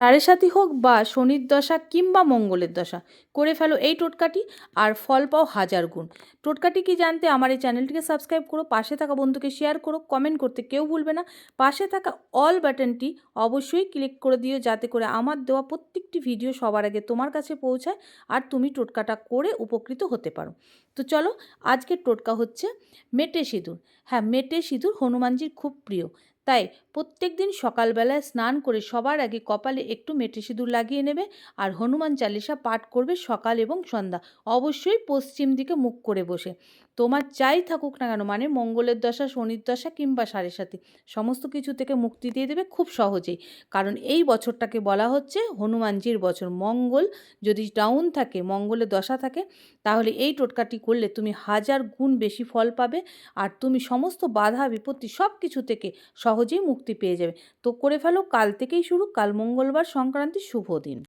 সাড়ে সাতি হোক বা শনির দশা কিংবা মঙ্গলের দশা, করে ফেলো এই টোটকাটি আর ফল পাও হাজার গুণ। টোটকাটি কি জানতে আমার এই চ্যানেলটিকে সাবস্ক্রাইব করো, পাশে থাকা বন্ধুকে শেয়ার করো, কমেন্ট করতে কেউ ভুলবে না। পাশে থাকা অল বাটনটি অবশ্যই ক্লিক করে দিও, যাতে করে আমার দেওয়া প্রত্যেকটি ভিডিও সবার আগে তোমার কাছে পৌঁছায় আর তুমি টোটকাটা করে উপকৃত হতে পারো। তো চলো, আজকের টোটকা হচ্ছে মেটে সিঁদুর। হ্যাঁ মেটে সিঁদুর হনুমানজির খুব প্রিয়। তাই প্রত্যেক দিন সকালবেলায় স্নান করে সবার আগে কপালে একটু মেটে সিঁদুর লাগিয়ে নেবে আর হনুমান চালিসা পাঠ করবে সকাল এবং সন্ধ্যা। অবশ্যই পশ্চিম দিকে মুখ করে বসে। তোমার চাই থাকুক না কেন মানে মঙ্গলের দশা, শনির দশা কিংবা সাড়ে সাথে সমস্ত কিছু থেকে মুক্তি দিয়ে দেবে খুব সহজেই। কারণ এই বছরটাকে বলা হচ্ছে হনুমানজির বছর। মঙ্গল যদি ডাউন থাকে মঙ্গলের দশা থাকে, তাহলে এই টোটকাটি করলে তুমি হাজার গুণ বেশি ফল পাবে আর তুমি সমস্ত বাধা বিপত্তি সব কিছু থেকে সহজেই মুক্তি পেয়ে যাবে। তো করে ফেলো, কাল থেকেই শুরু। কাল মঙ্গলবার সংক্রান্তি, শুভ দিন।